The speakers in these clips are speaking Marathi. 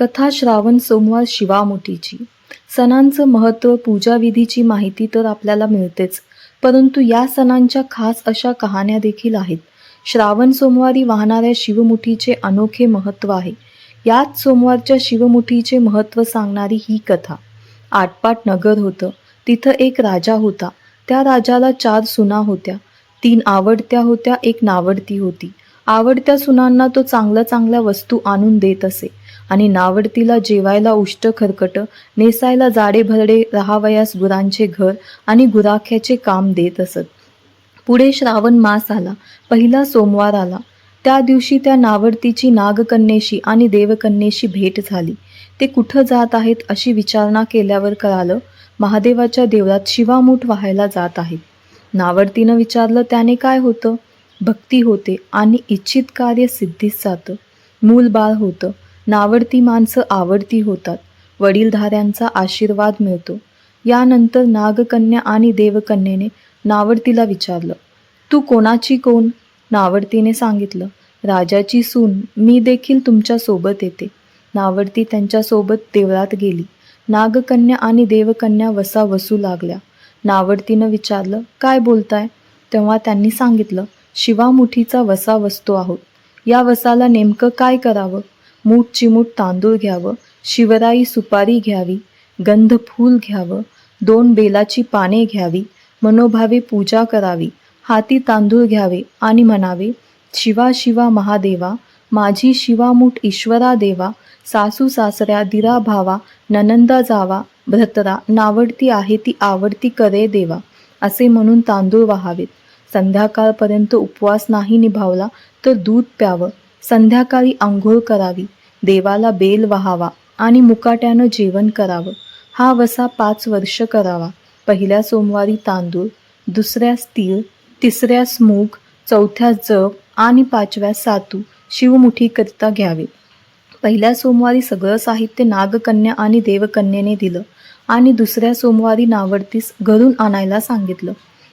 कथा श्रावण सोमवार शिवामुठीची सणांचं महत्त्व पूजाविधीची माहिती तर आपल्याला मिळतेच परंतु या सणांच्या खास अशा कहाण्या देखील आहेत. श्रावण सोमवारी वाहणाऱ्या शिवमुठीचे अनोखे महत्त्व आहे. याच सोमवारच्या शिवमुठीचे महत्त्व सांगणारी ही कथा. आटपाट नगर होतं तिथं एक राजा होता. त्या राजाला चार सुना होत्या. तीन आवडत्या होत्या एक नावडती होती. आवडत्या सुनांना तो चांगल्या चांगल्या वस्तू आणून देत असे. आणि नावडतीला जेवायला उष्ट खरकट नेसायला जाडे भरडे राहावयास गुरांचे घर आणि गुराख्याचे काम देत असत. पुढे श्रावण मास आला पहिला सोमवार आला. त्या दिवशी त्या नावडतीची नागकन्येशी आणि देवकन्येशी भेट झाली. ते कुठं जात आहेत अशी विचारणा केल्यावर कळालं महादेवाच्या देवळात शिवामूठ व्हायला जात आहेत नावडतीनं विचारलं त्याने काय होतं? भक्ती होते आणि इच्छित कार्य सिद्धीस जातं. मूल बाळ होतं. नावडती माणसं आवडती होतात. वडीलधाऱ्यांचा आशीर्वाद मिळतो. यानंतर नागकन्या आणि देवकन्येने नावडतीला विचारलं तू कोणाची कोण? नावडतीने सांगितलं राजाची सून मी देखील तुमच्यासोबत येते. नावडती त्यांच्यासोबत देवळात गेली. नागकन्या आणि देवकन्या वसा वसू लागल्या. नावडतीनं विचारलं काय बोलताय? तेव्हा त्यांनी सांगितलं शिवामुठीचा वसा वसतो आहोत. या वसाला नेमकं काय करावं? मूठ चिमूट तांदूळ घ्यावं शिवराई सुपारी घ्यावी गंध फूल घ्यावं दोन बेलाची पाने घ्यावी मनोभावे पूजा करावी हाती तांदूळ घ्यावे आणि म्हणावे शिवा शिवा महादेवा माझी शिवामूठ ईश्वरा देवा सासू सासऱ्या दिरा भावा ननंदा जावा भ्रतरा नावडती आहे ती आवडती करे देवा असे म्हणून तांदूळ वाहावेत. संध्याकाळपर्यंत उपवास नाही निभावला तर दूध प्यावं. संध्याकाळी आंघोळ करावी देवाला बेल वहावा आणि मुकाट्यानं जेवण करावं. हा वसा पाच वर्ष करावा. पहिल्या सोमवारी तांदूळ दुसऱ्यास तीळ तिसऱ्यास मूग चौथ्यास जव आणि पाचव्यास सातू शिवमुठीकरिता घ्यावे. पहिल्या सोमवारी सगळं साहित्य नागकन्या आणि देवकन्येने दिलं आणि दुसऱ्या सोमवारी नावडतीस घरून आणायला सांगितलं.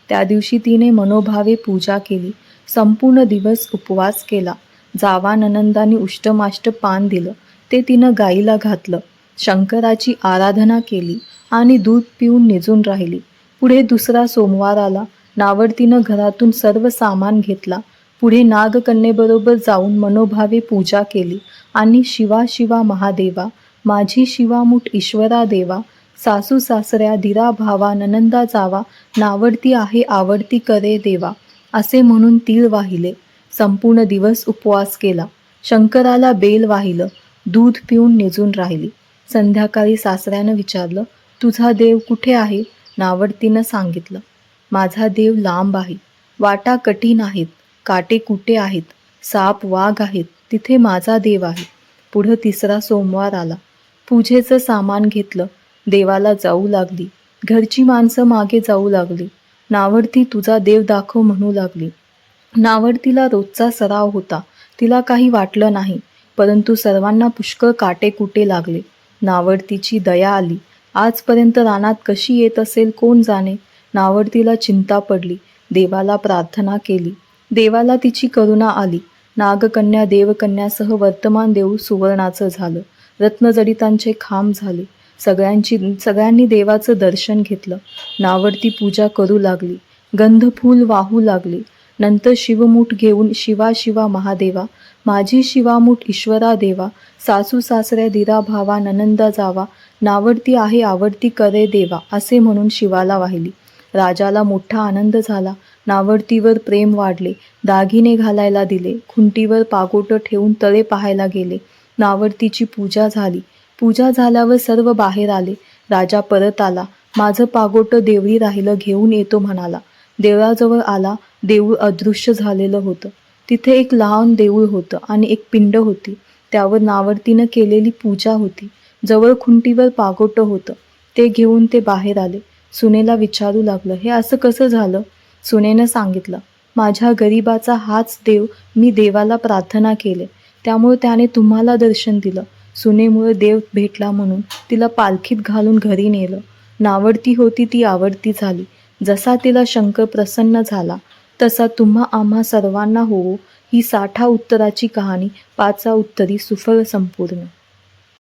त्या दिवशी तिने मनोभावे पूजा केली संपूर्ण दिवस उपवास केला. जावा ननंदानी उष्टमाष्ट पान दिलं. ते तिनं गाईला घातलं. शंकराची आराधना केली आणि दूध पिऊन निजून राहिली. पुढे दुसरा सोमवार आला. नावडतीनं घरातून सर्व सामान घेतला. पुढे नागकन्येबरोबर जाऊन मनोभावे पूजा केली आणि शिवा शिवा महादेवा माझी शिवामुठ ईश्वरा देवा सासू सासऱ्या दिरा भावा ननंदा जावा नावडती आहे आवडती करे देवा असे म्हणून तीळ वाहिले. संपूर्ण दिवस उपवास केला. शंकराला बेल वाहिलं दूध पिऊन निजून राहिली. संध्याकाळी सासऱ्यानं विचारलं तुझा देव कुठे आहे? नावडतीनं सांगितलं माझा देव लांब आहे. वाटा कठीण आहेत. काटे कुटे आहेत. साप वाघ आहेत. तिथे माझा देव आहे. पुढं तिसरा सोमवार आला. पूजेचं सामान घेतलं. देवाला जाऊ लागली. घरची माणसं मागे जाऊ लागली. नावडती तुझा देव दाखव म्हणू लागली. नावडतीला रोजचा सराव होता. तिला काही वाटलं नाही परंतु सर्वांना पुष्कळ काटे कुटे लागले नावडतीची दया आली. आजपर्यंत रानात कशी येत असेल कोण जाणे? नावडतीला चिंता पडली. देवाला प्रार्थना केली. देवाला तिची करुणा आली. नागकन्या देवकन्यासह वर्तमान देऊळ सुवर्णाचं झालं. रत्नजडितांचे खांब झाले. सगळ्यांची सगळ्यांनी देवाचं दर्शन घेतलं. नावडती पूजा करू लागली. गंधफूल वाहू लागली. नंतर शिवमूठ घेऊन शिवा शिवा महादेवा माझी शिवामूठ ईश्वरा देवा सासू सासऱ्या दिरा भावा ननंदा जावा नावडती आहे आवडती करे देवा असे म्हणून शिवाला वाहिली. राजाला मोठा आनंद झाला. नावडतीवर प्रेम वाढले. दागिने घालायला दिले. खुंटीवर पागोटं ठेवून तळे पाहायला गेले. नावडतीची पूजा झाली. पूजा झाल्यावर सर्व बाहेर आले. राजा परत आला. माझं पागोटं देवळी राहिलं घेऊन येतो म्हणाला. देवळाजवळ आला देऊळ अदृश्य झालेलं होतं. तिथे एक लहान देऊळ होतं आणि एक पिंड होती. त्यावर नावडतीनं केलेली पूजा होती. जवळ खुंटीवर पागोटं होतं. ते घेऊन ते बाहेर आले. सुनेला विचारू लागलं हे असं कसं झालं? सुनेनं सांगितलं माझ्या गरिबाचा हाच देव मी देवाला प्रार्थना केले. त्यामुळे त्याने तुम्हाला दर्शन दिलं. सुनेमुळे देव भेटला म्हणून तिला पालखीत घालून घरी नेलं. नावडती होती ती आवडती झाली. जसा तिला शंकर प्रसन्न झाला तसा तुम्हा आम्हा सर्वांना होवो ही साठा उत्तराची कहाणी पाचा उत्तरी सुफल संपूर्ण.